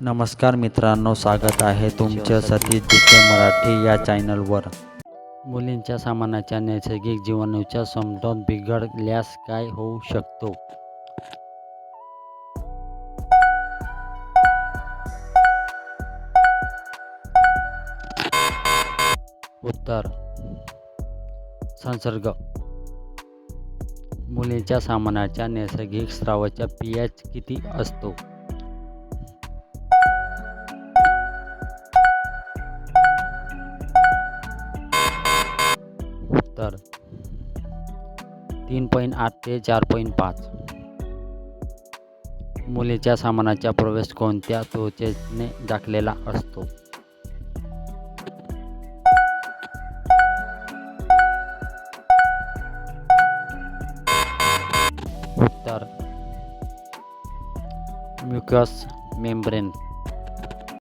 नमस्कार मित्रांनो स्वागत आहे तुमचं सतीश दिसे मराठी या चॅनलवर. मुलींच्या सामानाच्या नैसर्गिक जीवनाच्या समतोल बिघडल्यास काय होऊ शकतो? उत्तर. संसर्ग. मुलींच्या सामानाच्या नैसर्गिक स्रावाचा पी एच किती असतो? तर तीन पॉईंट आठ ते चार पॉईंट पाच. मुलीच्या सामानाचा प्रवेश कोणत्या त्वचेने झाकलेला असतो? उत्तर. Mucous membrane